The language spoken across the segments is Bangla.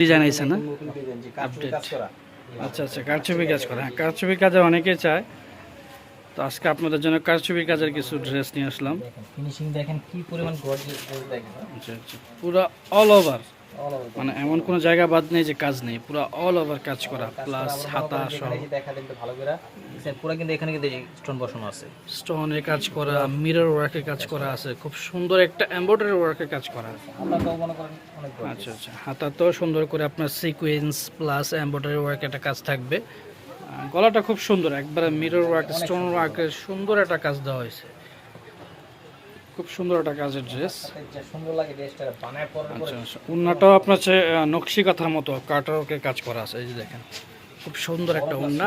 ডিজাইন আইছে না? করা আচ্ছা আচ্ছা কারছবি কাজ করে। হ্যাঁ কারছবি কাজে অনেকে চায়। তো আজকে আপনাদের জন্য কারচুপি কাজের কিছু ড্রেস নিয়ে আসলাম। ফিনিশিং দেখেন কি পরিমাণ গর্জিয়াস ড্রেস দেখেন। আচ্ছা আচ্ছা পুরো অল ওভার মানে এমন কোনো জায়গা বাদ নেই যে কাজ নেই পুরো অল ওভার কাজ করা প্লাস হাতা সহ। দেখা দেখতে ভালো করে। পুরো কিন্তু এখানে কিন্তু স্টোন বসানো আছে। স্টোনের কাজ করা মিরর ওয়ার্কের কাজ করা আছে খুব সুন্দর একটা এমব্রয়ডারি ওয়ার্কের কাজ করা আছে। তো। আচ্ছা আচ্ছা হাতাতেও সুন্দর করে আপনার সিকোয়েন্স প্লাস এমব্রয়ডারি ওয়ার্ক একটা কাজ থাকবে। গলাটা খুব সুন্দর একবারে মিরর ওয়ার্ক স্টোন ওয়ার্কের সুন্দর একটা কাজ দেওয়া হয়েছে। খুব সুন্দর একটা কাজের ড্রেস সাথে সুন্দর লাগে ড্রেসটা বানায় পরার পরে। আচ্ছা আচ্ছা। উন্নাটাও আপনার হচ্ছে নকশি কাঁথার মতো কাটারকের কাজ করা আছে এই যে দেখেন। খুব সুন্দর একটা উন্না।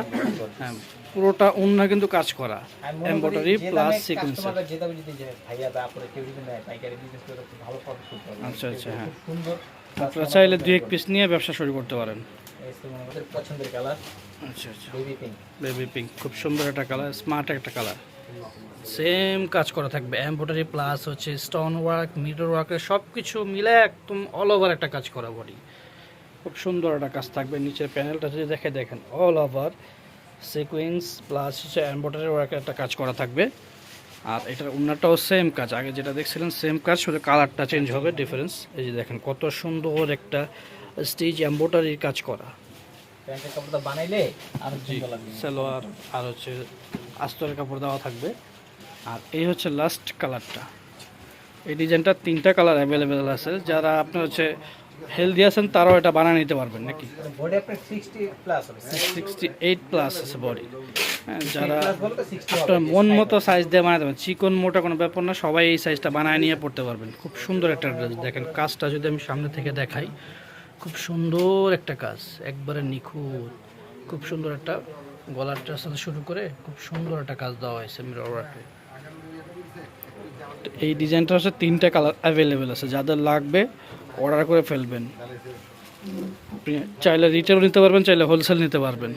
হ্যাঁ পুরোটা উন্না কিন্তু কাজ করা। এমব্রয়ডারি প্লাস সিকোয়েন্স আচ্ছা আচ্ছা হ্যাঁ। আপনারা চাইলে দুই এক পিস নিয়ে ব্যবসা শুরু করতে পারেন। আচ্ছা আচ্ছা। বেবি পিঙ্ক খুব সুন্দর একটা কালার স্মার্ট একটা কালার সেম কাজ করা থাকবে। এমব্রয়ডারি প্লাস হচ্ছে স্টোন ওয়ার্ক মিরর ওয়ার্কের সব কিছু মিলে একদম অল ওভার একটা কাজ করা বডি খুব সুন্দর একটা কাজ থাকবে। নিচের প্যানেলটা যদি দেখে দেখেন অল ওভার সিকুয়েন্স প্লাস হচ্ছে এমব্রয়ডারি ওয়ার্কের একটা কাজ করা থাকবে। আর এটার উন্নাটাও সেম কাজ। আগে যেটা দেখছিলেন সেম কাজ শুধু কালারটা চেঞ্জ হবে ডিফারেন্স এই যে দেখেন কত সুন্দর একটা স্টিচ এমব্রয়ডারির কাজ করা। প্যান্টের কাপড়টা বানাইলে আরও সালোয়ার আর হচ্ছে আস্তরের কাপড় দেওয়া থাকবে। আর এই হচ্ছে লাস্ট কালারটা এই ডিজাইনটা তিনটা কালার অ্যাভেলেবেল আছে। যারা আপনার হচ্ছে হেলদি আছেন তারাও এটা বানিয়ে নিতে পারবেন নাকি? বডি আপনার 60 প্লাস হবে সিক্সটি এইট প্লাস আছে বডি হ্যাঁ যারা প্লাস বলতে 60 আপনার মন মতো সাইজ দিয়ে বানাতে পারবেন চিকন মোটা কোনো ব্যাপার না সবাই এই সাইজটা বানায় নিয়ে পড়তে পারবেন। খুব সুন্দর একটা ড্রেস দেখেন কাজটা যদি আমি সামনে থেকে দেখাই খুব সুন্দর একটা কাজ। একবারে নিখুঁত। খুব সুন্দর একটা গলারটার সাথে শুরু করে খুব সুন্দর একটা কাজ দেওয়া হয়েছে মিরর এই ডিজাইনটা হচ্ছে তিনটা কালার অ্যাভেলেবেল আছে, যাদের লাগবে অর্ডার করে ফেলবেন। চাইলে রিটেল নিতে পারবেন, চাইলে হোলসেল নিতে পারবেন।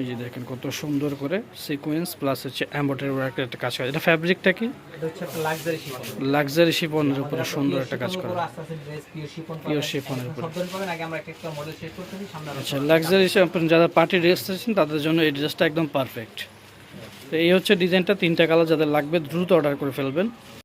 এই যে দেখেন কত সুন্দর করে সিকোয়েন্স প্লাস হচ্ছে এম্বয়ডারি ওয়ার্কের একটা কাজ করা। এটা ফ্যাব্রিকটা কি? এটা হচ্ছে একটা লাক্সারি শিফন লাক্সারি শিপনের উপরে সুন্দর একটা কাজ করা। পিওর এর উপরে। আচ্ছা লাক্সারি আপনি যারা পার্টি ড্রেস চাইছেন তাদের জন্য এই ড্রেসটা একদম পারফেক্ট তো এই হচ্ছে ডিজাইনটা তিনটা কালার যাদের লাগবে দ্রুত অর্ডার করে ফেলবেন।